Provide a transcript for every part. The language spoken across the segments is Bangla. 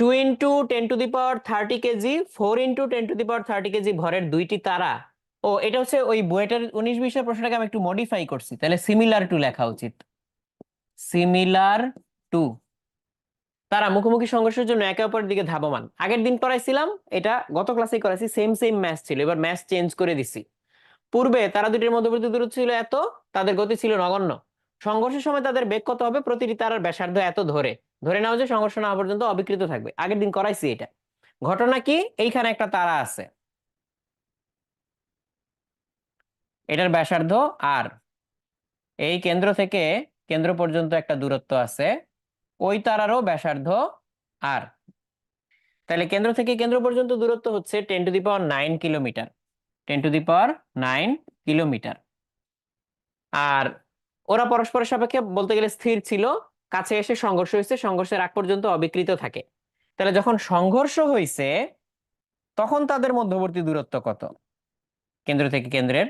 Two into ten to the power thirty kg, four into ten to the power thirty kg ভরের দুইটি তারা। ও, এটা হচ্ছে ওই বুয়েটের উনিশ বিশের প্রশ্নটাকে আমি একটু মডিফাই করছি। তাহলে সিমিলার টু লেখা উচিত। সিমিলার টু তারা মুখোমুখি সংঘর্ষের জন্য একে অপরের দিকে ধাবমান। আগের দিন করাইছিলাম, এটা গত ক্লাসেই করাইছি সেম সেম ম্যাচ ছিল। এবার ম্যাচ চেঞ্জ করে দিছি। পূর্বে তারা দুটির মধ্যবর্তী দূরত্ব ছিল এত, তাদের গতি ছিল নগণ্য। সংঘর্ষের সময় তাদের বেগ কত হবে, প্রতিটি তারার ব্যাসার্ধ এত ধরে। ধরে নেওয়া যে সংঘর্ষ না পর্যন্ত অবিকৃত থাকবে। আগের দিন করাইছি এটা। ঘটনা কি? এইখানে একটা তারা আছে। এটার ব্যাসার্ধ আর এই কেন্দ্র থেকে কেন্দ্র পর্যন্ত একটা দূরত্ব আছে। ওই তারারও ব্যাসার্ধ আর তাহলে কেন্দ্র থেকে কেন্দ্র পর্যন্ত দূরত্ব হচ্ছে ten to the power nine kilometre ten to the power nine kilometre আর ওরা পরস্পরের সাপেক্ষে বলতে গেলে স্থির ছিল। কাছে এসে সংঘর্ষ হয়েছে, সংঘর্ষের আগ পর্যন্ত অবিকৃত থাকে। তাহলে যখন সংঘর্ষ হয়েছে, তখন তাদের মধ্যবর্তী দূরত্ব কত? কেন্দ্র থেকে কেন্দ্রের?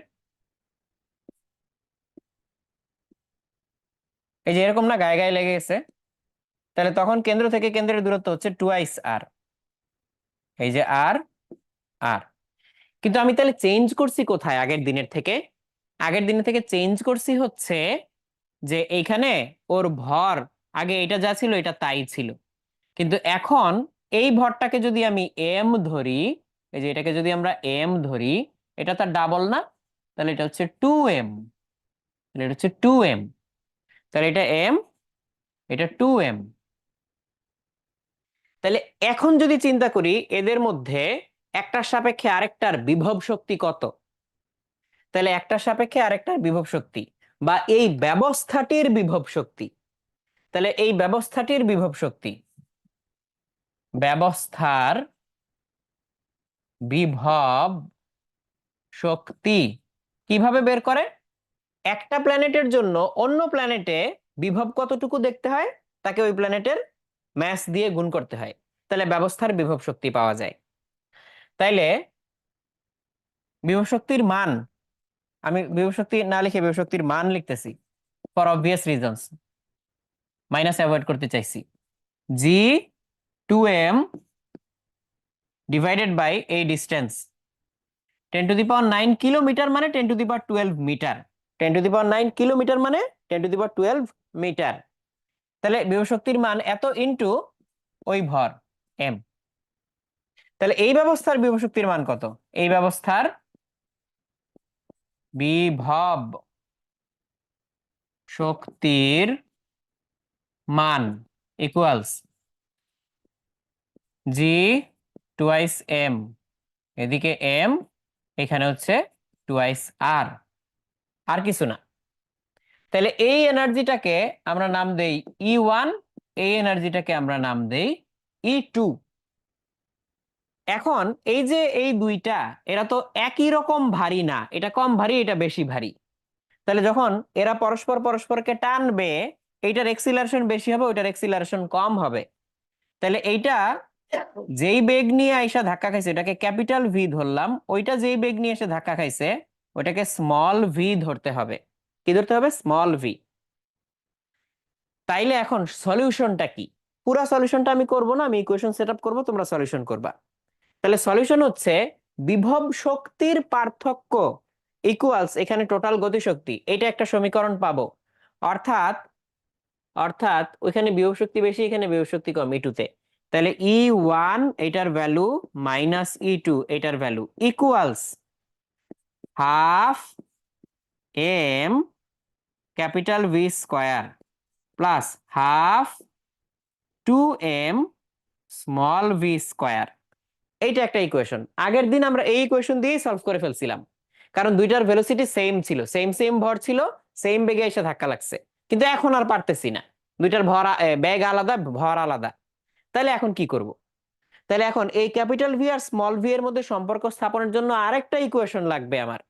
এই যে এরকম না, গায়ে গায়ে লেগে গেছে। তাহলে তখন কেন্দ্র থেকে কেন্দ্রের দূরত্ব হচ্ছে টুয়াইস আর এই যে আর আর কিন্তু আমি তাহলে চেঞ্জ করছি কোথায় আগের দিনের থেকে? আগের দিনের থেকে চেঞ্জ করছি হচ্ছে যে এইখানে ওর ভর, আগে এটা যা ছিল, এটা তাই ছিল। কিন্তু এখন এই ভরটাকে যদি আমি এম ধরি, এই যে এটাকে যদি আমরা এম ধরি, এটা তার ডাবল না, তাহলে এটা হচ্ছে টু এম তাহলে এটা হচ্ছে টু এম তাহলে এটা এম এটা টু এম তাহলে এখন যদি চিন্তা করি, এদের মধ্যে একটার সাপেক্ষে আরেকটার বিভব শক্তি কত? তাহলে একটার সাপেক্ষে আরেকটার বিভব শক্তি বা এই ব্যবস্থাটির বিভব শক্তি। তাহলে এই ব্যবস্থাটির বিভব শক্তি। ব্যবস্থার বিভব শক্তি কীভাবে বের করে? একটা প্ল্যানেটের জন্য অন্য প্ল্যানেটে বিভব কতটুকু দেখতে হয়? তাকে ওই প্ল্যানেটের ম্যাস দিয়ে গুণ করতে হয়। তাহলে ব্যবস্থার বিভব শক্তি পাওয়া যায়। তাইলে বিভব শক্তির মান আমি বিভব শক্তি না লিখে বিভব শক্তির মান লিখতেছি for obvious reasons minus avoid করতে চাইছি। G two M divided by এই distance ten to the power nine kilometre মানে ten to the power twelve metre ten to the power nine kilometre মানে ten to the power twelve metre তাহলে বিভব শক্তির মান এত ইনটু ওই ভর এম তাহলে এই ব্যবস্থার বিভব শক্তির মান কত? এই ব্যবস্থার বিভব শক্তির মান ইকুয়ালস জি টুয়াইস এম এদিকে এম এখানে হচ্ছে টুয়াইস আর আর কিছু না। তাহলে এই এনার্জিটাকে আমরা নাম দেই ই ওয়ান এই এনার্জিটাকে আমরা নাম দেই ই টু এখন এই যে এই দুইটা, এরা তো একই রকম ভারী না, এটা কম ভারী, এটা বেশি ভারী। তাহলে যখন এরা পরস্পর পরস্পরকে টানবে, এইটার এক্সিলারেশন বেশি হবে, ওইটার এক্সিলারেশন কম হবে। তাহলে এইটা যেই বেগ নিয়ে আইসা ধাক্কা খাইছে, এটাকে ক্যাপিটাল ভি ধরলাম, ওইটা যেই বেগ নিয়ে এসে ধাক্কা খাইছে, ওইটাকে স্মল ভি ধরতে হবে। কি ধরতে হবে? স্মল ভি তাইলে এখন সলিউশনটা কি? পুরা সলিউশনটা আমি করব না, আমি ইকুয়েশন সেট আপ করব, তোমরা সলিউশন করবা। তাহলে সলিউশন হচ্ছে বিভব শক্তির পার্থক্য ইকুয়ালস এখানে টোটাল গতিশক্তি, এটা একটা সমীকরণ পাবো। অর্থাৎ অর্থাৎ ওইখানে বিভব শক্তি বেশি, এখানে বিভব শক্তি কম ইটুতে তাহলে ই ওয়ান এটার ভ্যালু মাইনাস ই টু এটার value equals half M capital V square plus half two M small V square এইটা একটা ইকুয়েশন আগের দিন আমরা এই ইকুয়েশন দিয়েই সলভ করে ফেলছিলাম। কারণ দুইটার ভেলোসিটি সেম ছিল সেম সেম ভর ছিল সেম বেগে এসে ধাক্কা লাগছে। কিন্তু এখন আর পারতেছি না। দুইটার ভর বেগ আলাদা, ভর আলাদা। তাহলে এখন কি করব? তাহলে এখন এই ক্যাপিটাল ভি আর স্মল ভি এর মধ্যে সম্পর্ক স্থাপনের জন্য আরেকটা ইকুয়েশন লাগবে আমার।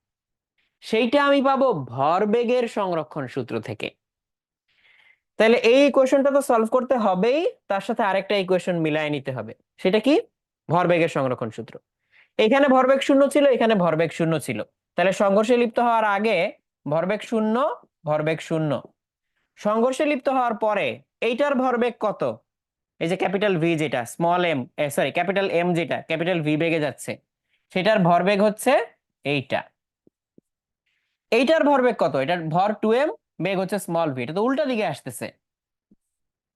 সেইটা আমি পাবো ভরবেগের সংরক্ষণ সূত্র থেকে। তাহলে এই ইকুয়েশনটা তো সলভ করতে হবেই, তার সাথে আরেকটা ইকুয়েশন মিলায় নিতে হবে। সেটা কি? ভরবেগের সংরক্ষণ সূত্র। এখানে ভরবেগ শূন্য ছিল, এখানে ভরবেগ শূন্য ছিল। তাহলে সংঘর্ষে লিপ্ত হওয়ার আগে ভরবেগ শূন্য ভরবেগ শূন্য। সংঘর্ষে লিপ্ত হওয়ার পরে এইটার ভরবেগ কত? এই যে ক্যাপিটাল ভি যেটা small M sorry capital M যেটা, ক্যাপিটাল ভি বেগে যাচ্ছে, সেটার ভরবেগ হচ্ছে এইটা। এইটার ভরবেগ কত? এটার ভর টু এম বেগ হচ্ছে স্মল ভি এটা তো উল্টা দিকে আসতেছে।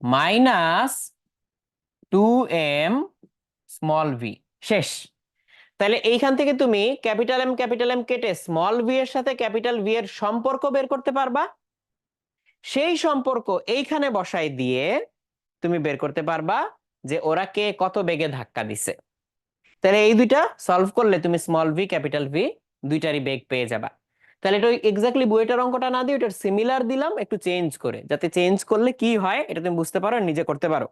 Minus two M small V শেষ। তাহলে এইখান থেকে তুমি ক্যাপিটাল এম ক্যাপিটাল এম কেটে স্মল ভি এর সাথে ক্যাপিটাল ভি এর সম্পর্ক বের করতে পারবা। সেই সম্পর্ক এইখানে বসাই দিয়ে তুমি বের করতে পারবা যে ওরা কে কত বেগে ধাক্কা দিছে। তাহলে এই দুইটা সলভ করলে তুমি স্মল ভি ক্যাপিটাল ভি দুইটারই বেগ পেয়ে যাবা। তাহলে এটা এক্স্যাক্টলি বইটার অঙ্কটা না দিয়ে ওটার সিমিলার দিলাম, একটু চেঞ্জ করে। যাতে চেঞ্জ করলে কি হয়, এটা তুমি বুঝতে পারো, নিজে করতে পারো।